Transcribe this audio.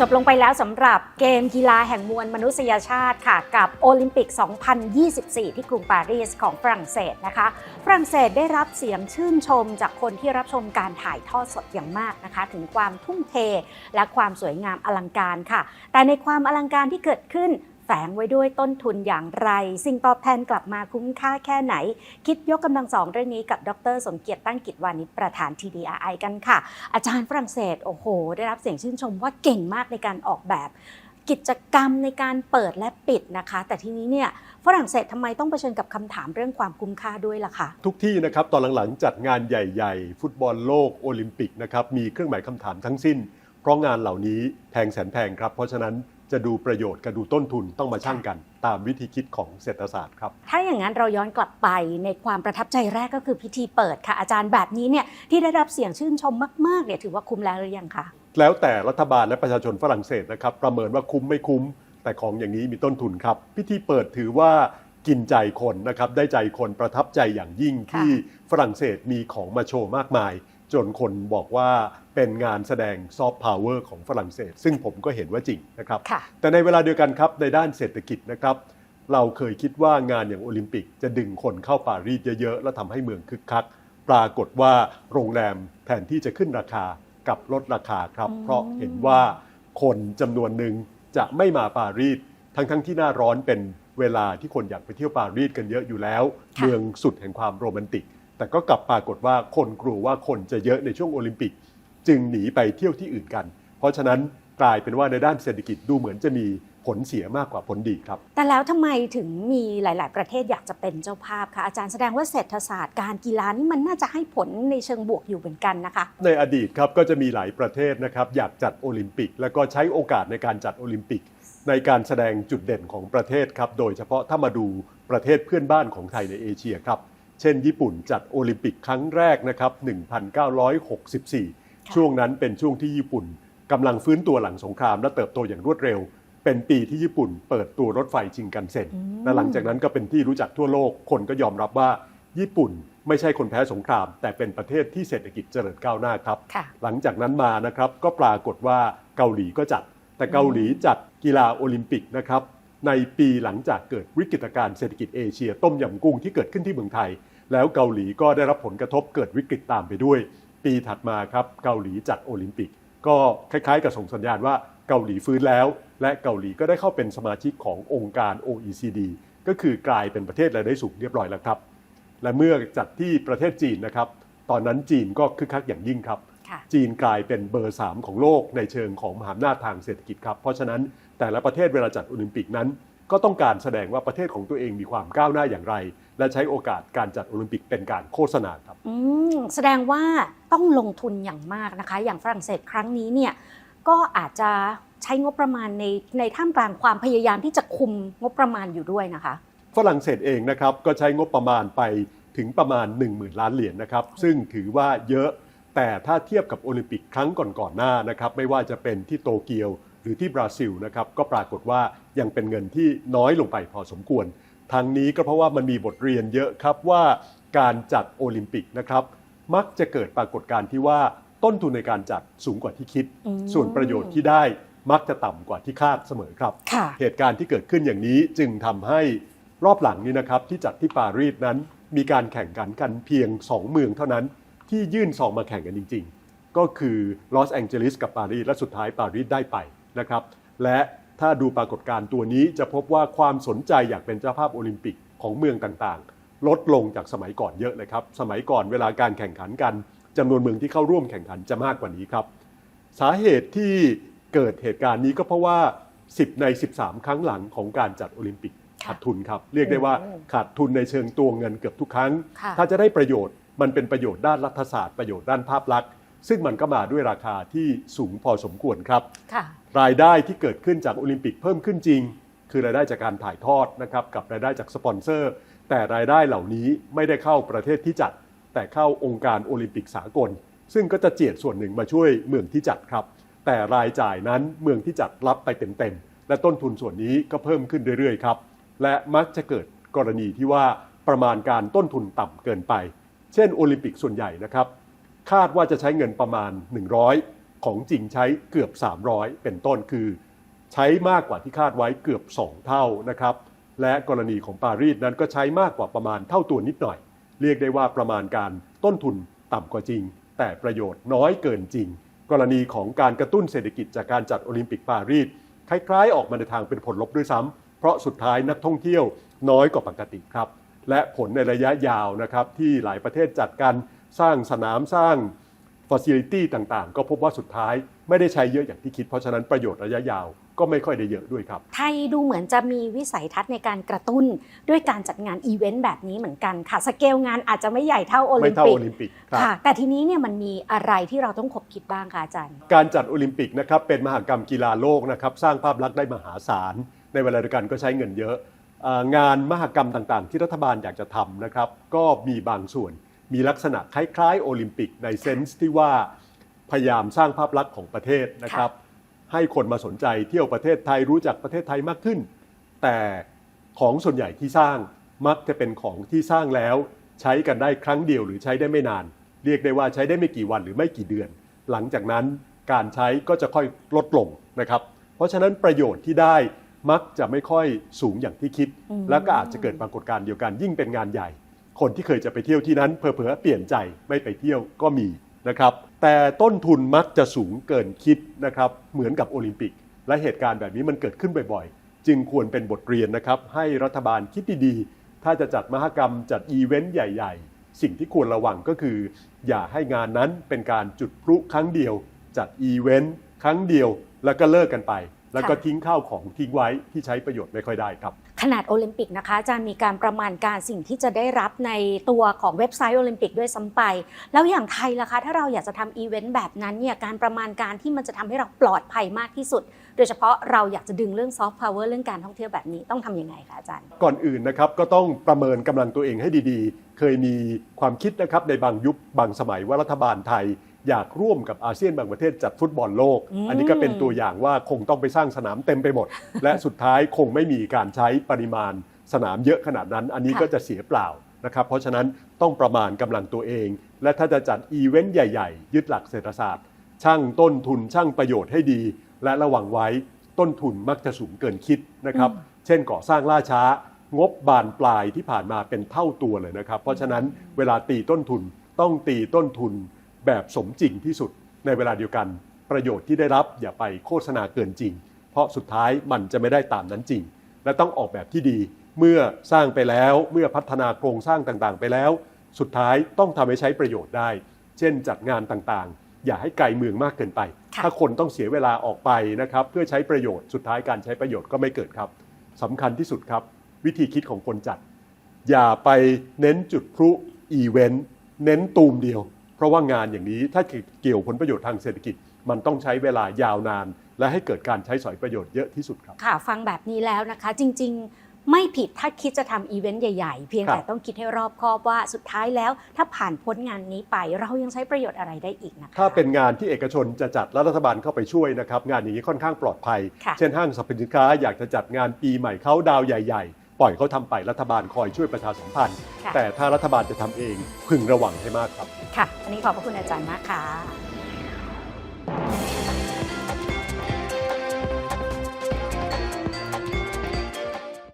จบลงไปแล้วสำหรับเกมกีฬาแห่งมวลมนุษยชาติค่ะ กับโอลิมปิก 2024 ที่กรุงปารีสของฝรั่งเศสนะคะ ฝรั่งเศสได้รับเสียงชื่นชมจากคนที่รับชมการถ่ายทอดสดอย่างมากนะคะ ถึงความทุ่มเทและความสวยงามอลังการค่ะ แต่ในความอลังการที่เกิดขึ้น แฝงไว้ด้วยต้นทุนอย่างไร สิ่งตอบแทนกลับมาคุ้มค่าแค่ไหน คิดยกกำลังสองเรื่องนี้กับดร สมเกียรติตั้งกิจวานิชประธาน TDRI กันค่ะ อาจารย์ฝรั่งเศสโอ้โห ได้รับเสียงชื่นชมว่าเก่งมากในการออกแบบกิจกรรมในการเปิดและปิดนะคะ แต่ทีนี้เนี่ยฝรั่งเศสทำไมต้องเผชิญกับคำถามเรื่องความคุ้มค่าด้วยล่ะคะทุกที่นะครับตอนหลังๆ จัดงานใหญ่ๆ ฟุตบอลโลกโอลิมปิกนะครับมีเครื่องหมายคำถามทั้งสิ้น เพราะงานเหล่านี้แพงแสนแพงครับ เพราะฉะนั้น จะดูประโยชน์กับดูต้นทุนต้องมาชั่งกันตามวิธีคิดของเศรษฐศาสตร์ครับ ถ้าอย่างนั้นเราย้อนกลับไปในความประทับใจแรกก็คือพิธีเปิดค่ะ อาจารย์แบบนี้เนี่ยที่ได้รับเสียงชื่นชมมากๆเนี่ยถือว่าคุ้มแล้วหรือยังคะแล้วแต่รัฐบาลและประชาชนฝรั่งเศสนะครับ ประเมินว่าคุ้มไม่คุ้ม แต่ของอย่างนี้มีต้นทุนครับ พิธีเปิดถือว่ากินใจคนนะครับได้ใจคนประทับใจอย่างยิ่งค่ะที่ฝรั่งเศสมีของมาโชว์มากมาย จนคนบอกว่า เป็นงานแสดงซอฟต์พาวเวอร์ของฝรั่งเศส ซึ่งผมก็เห็นว่าจริงนะครับค่ะแต่ในเวลาเดียวกันครับในด้านเศรษฐกิจนะครับเราเคยคิดว่างานอย่างโอลิมปิกจะดึงคนเข้าปารีสเยอะๆ และทำให้เมืองคึกคัก ปรากฏว่าโรงแรมแทนที่จะขึ้นราคากลับลดราคาครับอืมเพราะเห็นว่าคนจำนวนหนึ่งจะไม่มาปารีสทั้งๆที่หน้าร้อนเป็นเวลาที่คนอยากไปเที่ยวปารีสกันเยอะอยู่แล้วค่ะเมืองสุดแห่งความโรแมนติก แต่ก็กลับปรากฏว่าคนกลัวว่าคนจะเยอะในช่วงโอลิมปิก จึงหนีไปเที่ยวที่อื่นกัน เพราะฉะนั้นกลายเป็นว่าในด้านเศรษฐกิจดูเหมือนจะมีผลเสียมากกว่าผลดีครับ แต่แล้วทำไมถึงมีหลาย ๆ ประเทศอยากจะเป็นเจ้าภาพคะอาจารย์แสดงว่าเศรษฐศาสตร์การกีฬานี่มันน่าจะให้ผลในเชิงบวกอยู่เหมือนกันนะคะ ในอดีตครับก็จะมีหลายประเทศนะครับอยากจัดโอลิมปิก แล้วก็ใช้โอกาสในการจัดโอลิมปิก ในการแสดงจุดเด่นของประเทศครับโดยเฉพาะถ้ามาดูประเทศเพื่อนบ้านของไทยในเอเชียครับเช่น ญี่ปุ่นจัดโอลิมปิกครั้งแรกนะครับ1964 ช่วงนั้นเป็นช่วงที่ญี่ปุ่นกำลังฟื้นตัวหลังสงคราม และเติบโตอย่างรวดเร็ว เป็นปีที่ญี่ปุ่น เปิดตัวรถไฟชิงกันเซ็นอืมและหลังจากนั้นก็เป็นที่รู้จักทั่วโลก คนก็ยอมรับว่าญี่ปุ่นไม่ใช่คนแพ้สงคราม แต่เป็นประเทศที่เศรษฐกิจเจริญก้าวหน้าครับค่ะหลังจากนั้นมานะครับก็ปรากฏว่าเกาหลีก็จัด แต่เกาหลีจัดกีฬาโอลิมปิกนะครับในปีหลังจากเกิดวิกฤตการณ์เศรษฐกิจเอเชียต้มยำกุ้งที่เกิดขึ้นที่เมืองไทย แล้วเกาหลีก็ได้รับผลกระทบเกิดวิกฤตตามไปด้วย ปีถัดมาครับเกาหลีจัดโอลิมปิก ก็คล้ายๆ กับส่งสัญญาณว่าเกาหลีฟื้นแล้ว และเกาหลีก็ได้เข้าเป็นสมาชิกขององค์การ OECD ก็คือกลายเป็นประเทศรายได้สูงเรียบร้อยแล้วครับ และเมื่อจัดที่ประเทศจีนนะครับ ตอนนั้นจีนก็คึกคักอย่างยิ่งครับค่ะจีนกลายเป็นเบอร์ 3 ของโลกในเชิงของมหาอำนาจทางเศรษฐกิจครับ เพราะฉะนั้นแต่ละประเทศเวลาจัดโอลิมปิกนั้น ก็ต้องการแสดงว่าประเทศของตัวเองมีความก้าวหน้าอย่างไร และใช้โอกาสการจัดโอลิมปิกเป็นการโฆษณาครับอืมแสดงว่าต้องลงทุนอย่างมากนะคะ อย่างฝรั่งเศสครั้งนี้เนี่ยก็อาจจะใช้งบประมาณในในท่ามกลางความพยายามที่จะคุมงบประมาณอยู่ด้วยนะคะ ฝรั่งเศสเองนะครับก็ใช้งบประมาณไปถึงประมาณ 1 0,000 ล้านเหรียญนะครับ ซึ่งถือว่าเยอะแต่ถ้าเทียบกับโอลิมปิกครั้งก่อนๆหน้านะครับไม่ว่าจะเป็นที่โตเกียวหรือที่บราซิลนะครับก็ปรากฏว่ายังเป็นเงินที่น้อยลงไปพอสมควร ทั้งนี้ก็เพราะว่ามันมีบทเรียนเยอะครับว่าการจัดโอลิมปิกนะครับ มักจะเกิดปรากฏการณ์ที่ว่าต้นทุนในการจัดสูงกว่าที่คิดอืมส่วนประโยชน์ที่ได้มักจะต่ำกว่าที่คาดเสมอครับค่ะเหตุการณ์ที่เกิดขึ้นอย่างนี้จึงทำให้รอบหลังนี้นะครับ ที่จัดที่ปารีสนั้น มีการแข่งขันกันเพียง 2 เมืองเท่านั้น ที่ยื่นซองมาแข่งกันจริง ๆ ก็คือลอสแองเจลิสกับปารีสและสุดท้ายปารีสได้ไปนะครับ และ ถ้าดูปรากฏการณ์ตัวนี้จะพบว่าความสนใจอยากเป็นเจ้าภาพโอลิมปิกของเมืองต่างๆ ลดลงจากสมัยก่อนเยอะเลยครับ สมัยก่อนเวลาการแข่งขันกันจำนวนเมืองที่เข้าร่วมแข่งขันจะมากกว่านี้ครับ สาเหตุที่เกิดเหตุการณ์นี้ก็เพราะว่า 10 ใน 13 ครั้งหลังของการจัดโอลิมปิกค่ะขาดทุนครับ เรียกได้ว่าโอ้ขาดทุนในเชิงตัวเงินเกือบทุกครั้งค่ะถ้าจะได้ประโยชน์มันเป็นประโยชน์ด้านรัฐศาสตร์ประโยชน์ด้านภาพลักษณ์ ซึ่งมันก็มาด้วยราคาที่สูงพอสมควรครับค่ะรายได้ที่เกิดขึ้นจากโอลิมปิกเพิ่มขึ้นจริง คือรายได้จากการถ่ายทอดนะครับกับรายได้จากสปอนเซอร์ แต่รายได้เหล่านี้ไม่ได้เข้าประเทศที่จัด แต่เข้าองค์การโอลิมปิกสากล ซึ่งก็จะเจียดส่วนหนึ่งมาช่วยเมืองที่จัดครับ แต่รายจ่ายนั้นเมืองที่จัดรับไปเต็มๆและต้นทุนส่วนนี้ก็เพิ่มขึ้นเรื่อยๆครับและมักจะเกิดกรณีที่ว่าประมาณการต้นทุนต่ำเกินไป เช่นโอลิมปิกส่วนใหญ่นะครับ คาดว่าจะใช้เงินประมาณ 100 ของจริงใช้เกือบ 300 เป็นต้นคือ ใช้มากกว่าที่คาดไว้เกือบ 2 เท่านะครับ และกรณีของปารีสนั้นก็ใช้มากกว่าประมาณเท่าตัวนิดหน่อย เรียกได้ว่าประมาณการต้นทุนต่ำกว่าจริง แต่ประโยชน์น้อยเกินจริง กรณีของการกระตุ้นเศรษฐกิจจากการจัดโอลิมปิกปารีสคล้ายๆ ออกมาในทางเป็นผลลบด้วยซ้ำเพราะสุดท้ายนักท่องเที่ยวน้อยกว่าปกติครับ และผลในระยะยาวนะครับที่หลายประเทศจัดการ สร้างสนามสร้างฟ a ซิลิตี้ต่างๆ ก็พบว่าสุดท้ายไม่ได้ใช้เยอะอย่างที่คิด เพราะฉะนั้นประโยชน์ระยะยาวก็ไม่ค่อยได้เยอะด้วยครับ ไทยดูเหมือนจะมีวิสัยทัศน์ในการกระตุ้นด้วยการจัดงานอีเวนต์แบบนี้เหมือนกันค่ะ สเกลงานอาจจะไม่ใหญ่เท่าโอลิไม่มเท่าปิกโอลิมปิกครับค่ะ แต่ทีนี้เนี่ยมันมีอะไรที่เราต้องคบคิดบ้างคะอาจารย์ การจัดโอลิมปิกนะครับเป็นมหกรรมกีฬาโลกนะครับสร้างภาพลักษณ์ได้มหาศาล ในเวลาเดียวกันก็ใช้เงินเยอะเอ่องานมหกรรมต่างๆ ที่รัฐบาลอยากจะทำนะครับก็มีบางส่วน มีลักษณะคล้ายๆ โอลิมปิกในเซนส์ที่ว่าพยายามสร้างภาพลักษณ์ของประเทศนะครับ ให้คนมาสนใจเที่ยวประเทศไทยรู้จักประเทศไทยมากขึ้น แต่ของส่วนใหญ่ที่สร้างมักจะเป็นของที่สร้างแล้ว ใช้กันได้ครั้งเดียวหรือใช้ได้ไม่นาน เรียกได้ว่าใช้ได้ไม่กี่วันหรือไม่กี่เดือน หลังจากนั้นการใช้ก็จะค่อยลดลงนะครับ เพราะฉะนั้นประโยชน์ที่ได้มักจะไม่ค่อยสูงอย่างที่คิดอืมแล้วก็อาจจะเกิดปรากฏการณ์เดียวกันยิ่งเป็นงานใหญ่ คนที่เคยจะไปเที่ยวที่นั้นเผลอๆเปลี่ยนใจไม่ไปเที่ยวก็มีนะครับ แต่ต้นทุนมักจะสูงเกินคิดนะครับ เหมือนกับโอลิมปิก และเหตุการณ์แบบนี้มันเกิดขึ้นบ่อยๆ จึงควรเป็นบทเรียนนะครับ ให้รัฐบาลคิดดีๆ ถ้าจะจัดมหกรรมจัดอีเวนต์ใหญ่ๆ สิ่งที่ควรระวังก็คือ อย่าให้งานนั้นเป็นการจุดพลุครั้งเดียว จัดอีเวนต์ครั้งเดียวแล้วก็เลิกกันไป แล้วก็ทิ้งข้าวของทิ้งไว้ที่ใช้ประโยชน์ไม่ค่อยได้ครับ ขนาดโอลิมปิกนะคะอาจารย์มีการประมาณการสิ่งที่จะได้รับในตัวของเว็บไซต์โอลิมปิกด้วยซ้ำไป แล้วอย่างไทยล่ะคะถ้าเราอยากจะทำอีเวนต์แบบนั้นเนี่ยการประมาณการที่มันจะทำให้เราปลอดภัยมากที่สุด โดยเฉพาะเราอยากจะดึงเรื่องซอฟต์พาวเวอร์เรื่องการท่องเที่ยวแบบนี้ต้องทำยังไงคะอาจารย์ ก่อนอื่นนะครับก็ต้องประเมินกำลังตัวเองให้ดีๆ เคยมีความคิดนะครับในบางยุคบางสมัยว่ารัฐบาลไทย อยากร่วมกับอาเซียนบางประเทศจัดฟุตบอลโลกอืมอันนี้ก็เป็นตัวอย่างว่าคงต้องไปสร้างสนามเต็มไปหมด และสุดท้ายคงไม่มีการใช้ปริมาณสนามเยอะขนาดนั้น อันนี้ก็จะเสียเปล่านะครับเพราะฉะนั้นต้องประมาณกำลังตัวเอง และถ้าจะจัดอีเวนต์ใหญ่ ๆ ยึดหลักเศรษฐศาสตร์ช่างต้นทุนช่างประโยชน์ให้ดี และระวังไว้ต้นทุนมักจะสูงเกินคิดนะครับอืมเช่นก่อสร้างล่าช้างบบานปลายที่ผ่านมาเป็นเท่าตัวเลยนะครับ เพราะฉะนั้นเวลาตีต้นทุนต้องตีต้นทุน แบบสมจริงที่สุดในเวลาเดียวกัน ประโยชน์ที่ได้รับอย่าไปโฆษณาเกินจริง เพราะสุดท้ายมันจะไม่ได้ตามนั้นจริง และต้องออกแบบที่ดีเมื่อสร้างไปแล้วเมื่อพัฒนาโครงสร้างต่างๆ ไปแล้ว สุดท้ายต้องทำให้ใช้ประโยชน์ได้ เช่นจัดงานต่างๆ อย่าให้ไกลเมืองมากเกินไปค่ะถ้าคนต้องเสียเวลาออกไปนะครับเพื่อใช้ประโยชน์สุดท้ายการใช้ประโยชน์ก็ไม่เกิดครับสำคัญที่สุดครับ วิธีคิดของคนจัด อย่าไปเน้นจุดพลุอีเวนต์เน้นตูมเดียว เพราะว่างานอย่างนี้ถ้าเกี่ยวผลประโยชน์ทางเศรษฐกิจ มันต้องใช้เวลายาวนาน และให้เกิดการใช้สอยประโยชน์เยอะที่สุดครับ ค่ะ ฟังแบบนี้แล้วนะคะ จริง ๆ ไม่ผิดถ้าคิดจะทำอีเวนต์ใหญ่ ๆ เพียงครับแต่ต้องคิดให้รอบคอบว่าสุดท้ายแล้ว ถ้าผ่านพ้นงานนี้ไปเรายังใช้ประโยชน์อะไรได้อีกนะคะถ้าเป็นงานที่เอกชนจะจัดและรัฐบาลเข้าไปช่วยนะครับงานอย่างนี้ค่อนข้างปลอดภัย ค่ะ เช่นห้างสรรพสินค้าอยากจะจัดงานปีใหม่เขาดาวใหญ่ ๆ ปล่อยเขาทำไปรัฐบาลคอยช่วยประชาสัมพันธ์ค่ะแต่ถ้ารัฐบาลจะทำเองพึงระวังให้มากครับ ค่ะ วันนี้ขอบพระคุณอาจารย์มากค่ะ